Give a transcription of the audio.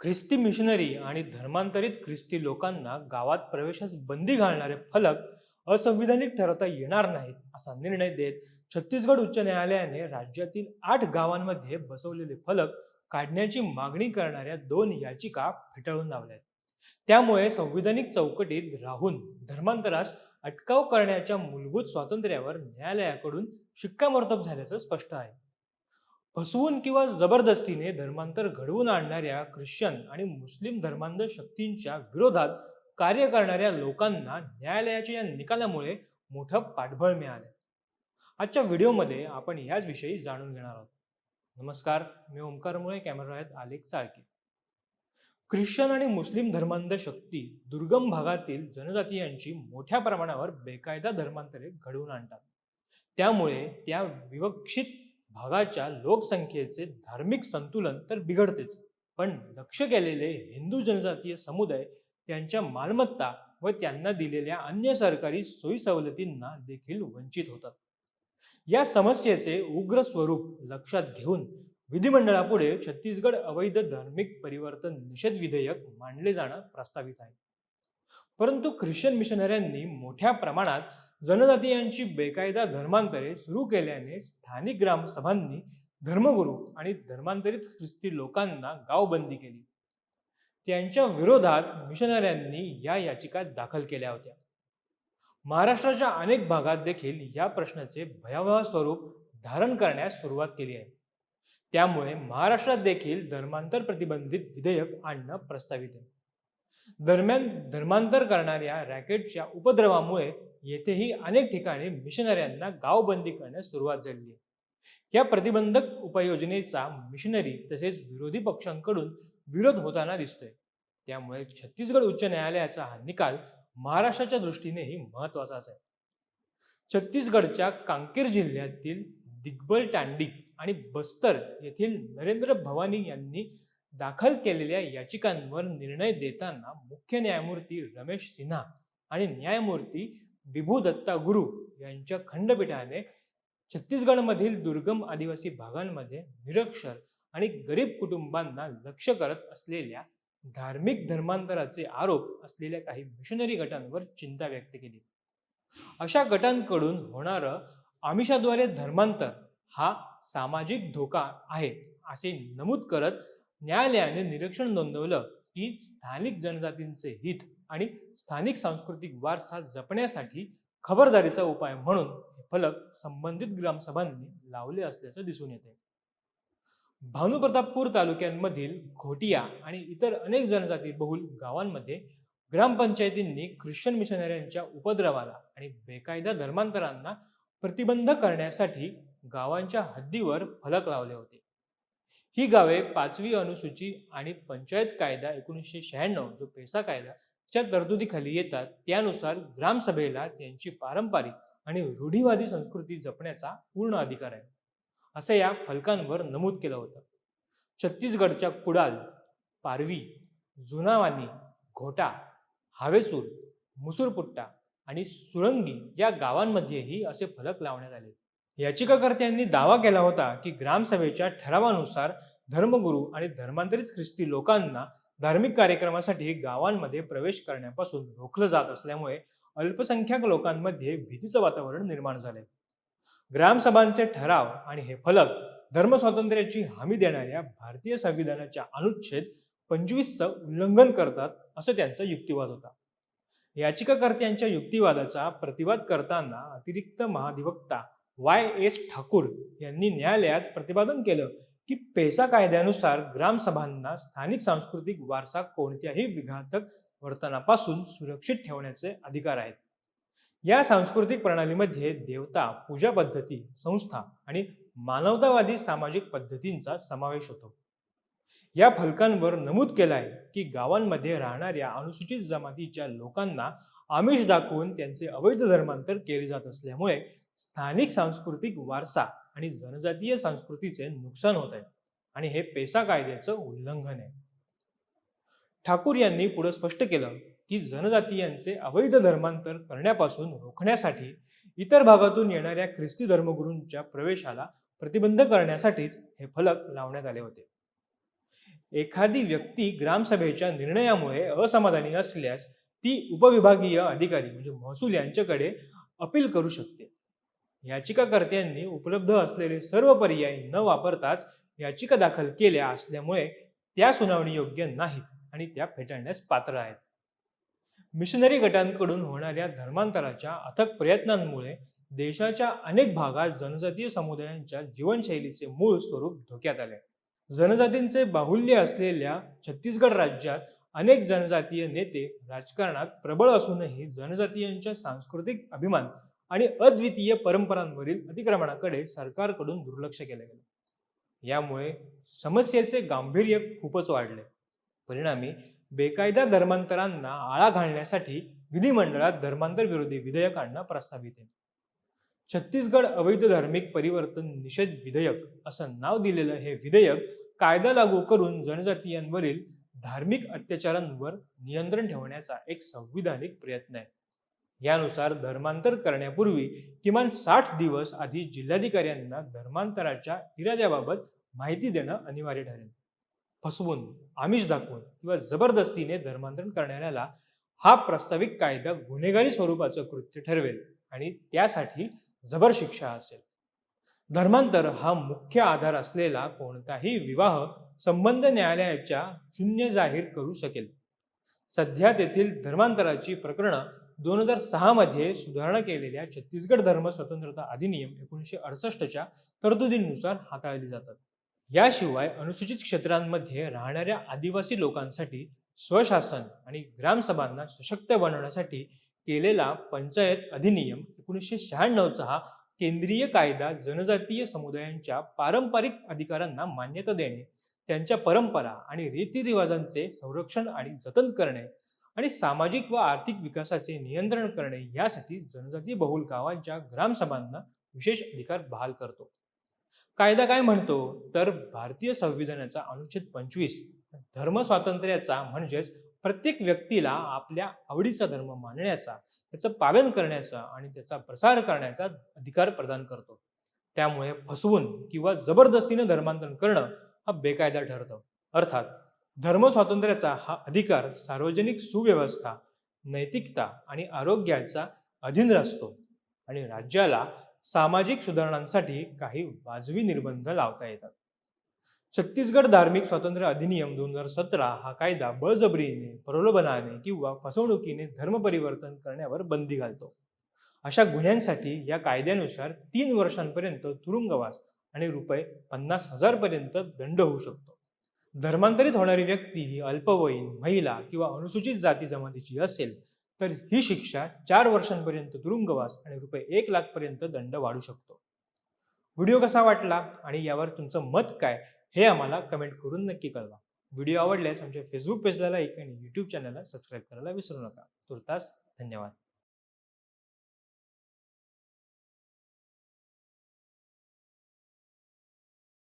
ख्रिस्ती मिशनरी आणि धर्मांतरित ख्रिस्ती लोकांना गावात प्रवेशास बंदी घालणारे फलक असंविधानिक ठरवता येणार नाहीत असा निर्णय देत छत्तीसगड उच्च न्यायालयाने राज्यातील आठ गावांमध्ये बसवलेले फलक काढण्याची मागणी करणाऱ्या दोन याचिका फेटाळून लावल्या आहेत त्यामुळे संविधानिक चौकटीत राहून धर्मांतरास अटकाव करण्याच्या मूलभूत स्वातंत्र्यावर न्यायालयाकडून शिक्कामोर्तब झाल्याचं स्पष्ट आहे. फसवून किंवा जबरदस्तीने धर्मांतर घडवून आणणाऱ्या ख्रिश्चन आणि मुस्लिम धर्मांध शक्तींच्या विरोधात कार्य करणाऱ्या लोकांना न्यायालयाच्या या निकालामुळे मोठं पाठबळ मिळालं आजच्या व्हिडिओमध्ये आपण याच विषयी जाणून घेणार आहोत. नमस्कार मी ओंकारमुळे कॅमेरा आहेत आलेख चाळके. ख्रिश्चन आणि मुस्लिम धर्मांध शक्ती दुर्गम भागातील जनजातीयांची मोठ्या प्रमाणावर बेकायदा धर्मांतरे घडवून आणतात. त्यामुळे त्या विवक्षित भागाच्या लोकसंख्येचे धार्मिक संतुलन तर बिघडतेच. पण लक्ष केलेले हिंदू जनजातीय समुदाय त्यांच्या मालमत्ता व त्यांना दिलेल्या अन्य सरकारी सोयी सवलतींना देखील वंचित होतात. या समस्येचे उग्र स्वरूप लक्षात घेऊन विधिमंडळापुढे छत्तीसगड अवैध धार्मिक परिवर्तन निषेध विधेयक मांडले जाणं प्रस्तावित आहे. परंतु ख्रिश्चन मिशनऱ्यांनी मोठ्या प्रमाणात जनजातीयांची बेकायदा धर्मांतरे सुरू केल्याने स्थानिक ग्रामसभांनी धर्मगुरू आणि धर्मांतरित ख्रिस्ती लोकांना गावबंदी केली. त्यांच्या विरोधात मिशनऱ्यांनी या याचिका दाखल केल्या होत्या. महाराष्ट्राच्या अनेक भागात देखील या प्रश्नाचे भयावह स्वरूप धारण करण्यास सुरुवात केली आहे. त्यामुळे महाराष्ट्रात देखील धर्मांतर प्रतिबंधित विधेयक आणणं प्रस्तावित आहे. दरम्यान धर्मांतर करणाऱ्या रॅकेटच्या उपद्रवामुळे येथेही अनेक ठिकाणी मिशनऱ्यांना गावबंदी करण्यास सुरुवात झाली आहे. या प्रतिबंधक उपाययोजनेचा मिशनरी तसेच विरोधी पक्षांकडून विरोध होताना दिसतोय. त्यामुळे छत्तीसगड उच्च न्यायालयाचा हा निकाल महाराष्ट्राच्या दृष्टीनेही महत्वाचाच आहे छत्तीसगडच्या कांकेर जिल्ह्यातील दिग्बल टांडी आणि बस्तर येथील नरेंद्र भवानी यांनी दाखल केलेल्या याचिकांवर निर्णय देताना मुख्य न्यायमूर्ती रमेश सिन्हा आणि न्यायमूर्ती विभू दत्ता गुरु यांच्या खंडपीठाने छत्तीसगडमधील दुर्गम आदिवासी भागांमध्ये निरक्षर आणि गरीब कुटुंबांना लक्ष करत असलेल्या धार्मिक धर्मांतराचे आरोप असलेल्या काही मिशनरी गटांवर चिंता व्यक्त केली. अशा गटांकडून होणारं आमिषाद्वारे धर्मांतर हा सामाजिक धोका आहे असे नमूद करत न्यायालयाने निरीक्षण नोंदवलं की स्थानिक जनजातींचे हित आणि स्थानिक सांस्कृतिक वारसा जपण्यासाठी खबरदारीचा उपाय म्हणून हे फलक संबंधित ग्रामसभांनी लावले असल्याचं दिसून येते. भानुप्रतापपूर तालुक्यांमधील घोटिया आणि इतर अनेक जनजाती बहुल गावांमध्ये ग्रामपंचायतींनी ख्रिश्चन मिशनऱ्यांच्या उपद्रवाला आणि बेकायदा धर्मांतरांना प्रतिबंध करण्यासाठी गावांच्या हद्दीवर फलक लावले होते. ही गावे पाचवी अनुसूची आणि पंचायत कायदा एकोणीसशे शहाण्णव जो पेसा कायदा च्या तरतुदीखाली येतात त्यानुसार ग्रामसभेला त्यांची पारंपरिक आणि रूढीवादी संस्कृती जपण्याचा पूर्ण अधिकार आहे. असं या फलकांवर नमूद केलं होतं. छत्तीसगडच्या कुडाल पारवी जुनावानी घोटा हावेसूर मुसूरपुट्टा आणि सुरंगी या गावांमध्येही असे फलक लावण्यात आले. याचिकाकर्त्यांनी दावा केला होता की ग्रामसभेच्या ठरावानुसार धर्मगुरू आणि धर्मांतरित ख्रिस्ती लोकांना धार्मिक कार्यक्रमासाठी गावांमध्ये प्रवेश करण्यापासून रोखलं जात असल्यामुळे अल्पसंख्याक लोकांमध्ये भीतीचं वातावरण निर्माण झाले ग्रामसभांचे ठराव आणि हे फलक धर्मस्वातंत्र्याची हमी देणाऱ्या भारतीय संविधानाच्या अनुच्छेद पंचवीसचं उल्लंघन करतात असं त्यांचा युक्तिवाद होता. याचिकाकर्त्यांच्या युक्तिवादाचा प्रतिवाद करताना अतिरिक्त महाधिवक्ता वाय एस ठाकूर यांनी न्यायालयात प्रतिपादन केलं की पेसा कायद्यानुसार ग्रामसभांना स्थानिक सांस्कृतिक वारसा कोणत्याही विघातक वर्तनापासून सुरक्षित ठेवण्याचे अधिकार आहेत. या सांस्कृतिक प्रणालीमध्ये देवता पूजा पद्धती संस्था आणि मानवतावादी सामाजिक पद्धतींचा समावेश होतो. या फलकांवर नमूद केलं आहे की गावांमध्ये राहणाऱ्या अनुसूचित जमातीच्या लोकांना आमिष दाखवून त्यांचे अवैध धर्मांतर केले जात असल्यामुळे स्थानिक सांस्कृतिक वारसा आणि जनजातीय संस्कृतीचे नुकसान होत आहे. आणि हे पेसा कायद्याचं उल्लंघन आहे. ठाकूर यांनी पुढे स्पष्ट केलं की जनजातीयांचे अवैध धर्मांतर करण्यापासून रोखण्यासाठी इतर भागातून येणाऱ्या ख्रिस्ती धर्मगुरूंच्या प्रवेशाला प्रतिबंध करण्यासाठीच हे फलक लावण्यात आले होते. एखादी व्यक्ती ग्रामसभेच्या निर्णयामुळे असमाधानी असल्यास ती उपविभागीय अधिकारी म्हणजे महसूल यांच्याकडे अपील करू शकते. याचिकाकर्त्यांनी उपलब्ध असलेले सर्व पर्याय न वापरताच याचिका दाखल केल्या असल्यामुळे त्या सुनावणी योग्य नाहीत आणि त्या फेटाळण्यास पात्र आहेत. मिशनरी गटांकडून होणाऱ्या धर्मांतराच्या अथक प्रयत्नांमुळे देशाच्या अनेक भागात जनजातीय समुदायांच्या जीवनशैलीचे मूळ स्वरूप धोक्यात आले. जनजातींचे बाहुल्य असलेल्या छत्तीसगड राज्यात अनेक जनजातीय नेते राजकारणात प्रबळ असूनही जनजातीयांच्या सांस्कृतिक अभिमान आणि अद्वितीय परंपरांवरील अतिक्रमणाकडे सरकारकडून दुर्लक्ष केले गेले. यामुळे समस्येचे गांभीर्य खूपच वाढले. परिणामी बेकायदा धर्मांतरांना आळा घालण्यासाठी विधिमंडळात धर्मांतर विरोधी विधेयक आणणं प्रस्तावित आहे. छत्तीसगड अवैध धार्मिक परिवर्तन निषेध विधेयक असं नाव दिलेलं हे विधेयक कायदा लागू करून जनजातीयांवरील धार्मिक अत्याचारांवर नियंत्रण ठेवण्याचा एक संविधानिक प्रयत्न आहे. यानुसार धर्मांतर करण्यापूर्वी किमान साठ दिवस आधी जिल्हाधिकाऱ्यांना धर्मांतराच्या इराद्याबाबत माहिती देणं अनिवार्य ठरेल. फसवून आमिष दाखवून किंवा जबरदस्तीने धर्मांतरण करणाऱ्याला हा प्रस्तावित कायदा गुन्हेगारी स्वरूपाचं कृत्य ठरवेल आणि त्यासाठी जबर शिक्षा असेल. धर्मांतर हा मुख्य आधार असलेला कोणताही विवाह संबंध न्यायालयाच्या शून्य जाहीर करू शकेल. सध्या तेथील धर्मांतराची प्रकरणं दोन हजार सहामध्ये सुधारणा केलेल्या छत्तीसगड धर्म स्वतंत्रता अधिनियम एकोणीसशे अडसष्टच्या तरतुदींनुसार हाताळली जातात. याशिवाय अनुसूचित क्षेत्रांमध्ये राहणाऱ्या आदिवासी लोकांसाठी स्वशासन आणि ग्रामसभांना सशक्त बनवण्यासाठी केलेला पंचायत अधिनियम एकोणीसशे शहाण्णवचा हा केंद्रीय कायदा जनजातीय समुदायांच्या पारंपरिक अधिकारांना मान्यता देणे त्यांच्या परंपरा आणि रीतिरिवाजांचे संरक्षण आणि जतन करणे आणि सामाजिक व आर्थिक विकासाचे नियंत्रण करणे यासाठी जनजाती बहुल गावांच्या ग्रामसभांना विशेष अधिकार बहाल करतो. कायदा काय म्हणतो? तर भारतीय संविधानाचा अनुच्छेद पंचवीस धर्म स्वातंत्र्याचा म्हणजेच प्रत्येक व्यक्तीला आपल्या आवडीचा धर्म मानण्याचा त्याचं पालन करण्याचा आणि त्याचा प्रसार करण्याचा अधिकार प्रदान करतो. त्यामुळे फसवून किंवा जबरदस्तीने धर्मांतरण करणं हा बेकायदा ठरतं. अर्थात धर्म स्वातंत्र्याचा हा अधिकार सार्वजनिक सुव्यवस्था नैतिकता आणि आरोग्याचा अधीन असतो आणि राज्याला सामाजिक सुधारणांसाठी काही वाजवी निर्बंध लावता येतात. छत्तीसगड धार्मिक स्वातंत्र्य अधिनियम दोन हजार सतरा हा कायदा बळजबरीने प्रलोभनाने किंवा फसवणुकीने धर्मपरिवर्तन करण्यावर बंदी घालतो. अशा गुन्ह्यांसाठी या कायद्यानुसार तीन वर्षांपर्यंत तुरुंगवास आणि रुपये पन्नास हजारपर्यंत दंड होऊ शकतो. धर्मांतरित होणारी व्यक्ती ही अल्पवयीन महिला किंवा अनुसूचित जाती जमातीची असेल तर ही शिक्षा चार वर्षांपर्यंत तुरुंगवास आणि रुपये एक लाखपर्यंत दंड वाढू शकतो. व्हिडिओ कसा वाटला आणि यावर तुमचं मत काय हे आम्हाला कमेंट करून नक्की कळवा. व्हिडिओ आवडल्यास आमच्या फेसबुक पेजला लाईक आणि यूट्यूब चॅनलला सबस्क्राईब करायला विसरू नका. तुर्तास धन्यवाद.